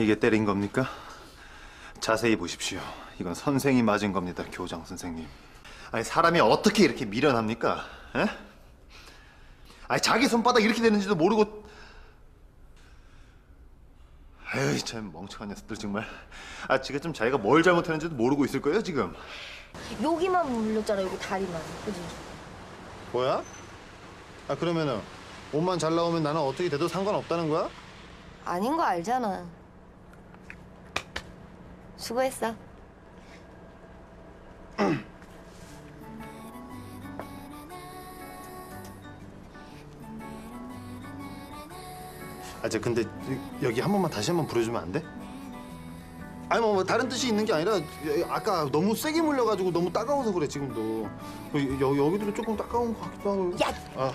이게 때린 겁니까? 자세히 보십시오. 이건 선생이 맞은 겁니다, 교장 선생님. 아니 사람이 어떻게 이렇게 미련합니까? 에? 아니 자기 손바닥 이렇게 되는지도 모르고. 에이 참 멍청한 녀석들 정말. 아 지금쯤 자기가 뭘 잘못했는지도 모르고 있을 거예요 지금. 여기만 물렸잖아 여기 다리만 그지? 뭐야? 아 그러면은 옷만 잘 나오면 나는 어떻게 돼도 상관없다는 거야? 아닌 거 알잖아 수고했어 아, 저 근데 여- 여기 한 번만 다시 한 번 부르주면 안 돼? 아니 뭐, 뭐 다른 뜻이 있는 게 아니라 여- 아까 너무 세게 물려가지고 너무 따가워서 그래 지금도 여, 여, 여기도 조금 따가운 것 같기도 하고 야! 아